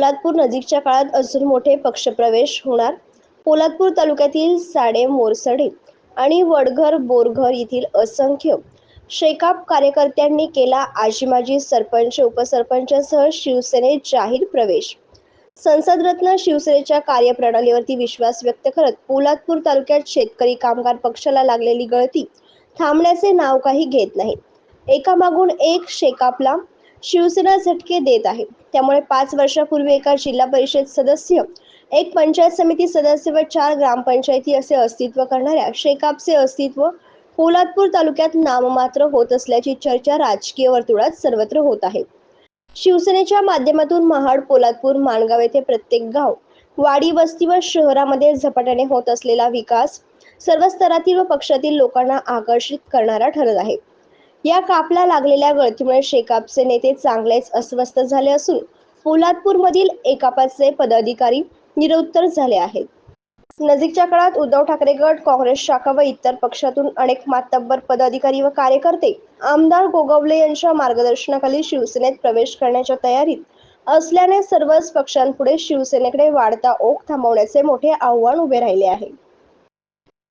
पोलादपूर नजीकच्या काळात अजून मोठे पक्षप्रवेश होणार. पोलादपूर तालुक्यातील साडे मोरसडे आणि वडघर बोरघर येथील असंख्य शेकाप कार्यकर्त्यांनी केला आजीमाजी सरपंच उपसरपंचासह शिवसेनेत जाहीर प्रवेश. संसदरत्न शिवसेनेच्या कार्यप्रणालीवरती विश्वास व्यक्त करत पोलादपूर तालुक्यात शेतकरी कामगार पक्षाला लागलेली गळती थांबण्याचे नाव काही घेत नाही एकामागून एक शेकापला शिवसेना झटके देत आहे. त्यामुळे पाच वर्षापूर्वी एका जिल्हा परिषद सदस्य एक पंचायत समिती सदस्य व चार ग्रामपंचायती असे अस्तित्व करणाऱ्या शेकापचे अस्तित्व पोलादपूर तालुक्यात नाममात्र होत असल्याची चर्चा राजकीय वर्तुळात सर्वत्र होत आहे. शिवसेनेच्या माध्यमातून महाड पोलादपूर माणगाव येथे प्रत्येक गाव वाडी वस्ती व शहरामध्ये झपाट्याने होत असलेला विकास सर्व स्तरातील व पक्षातील लोकांना आकर्षित करणारा ठरत आहे. या कापला लागलेल्या गळतीमुळे शेकापचे नेते चांगलेच अस्वस्थ झाले असून पोलादपूरमधील एकापाचे पदाधिकारी निरुत्तर झाले आहेत. नजीकच्या काळात उद्धव ठाकरे गट काँग्रेस शाखा व इतर पक्षातून अनेक मातब्बर पदाधिकारी व कार्यकर्ते आमदार गोगवले यांच्या मार्गदर्शनाखाली शिवसेनेत प्रवेश करण्याच्या तयारीत असल्याने सर्वच पक्षांपुढे शिवसेनेकडे वाढता ओघ थांबवण्याचे मोठे आव्हान उभे राहिले आहे.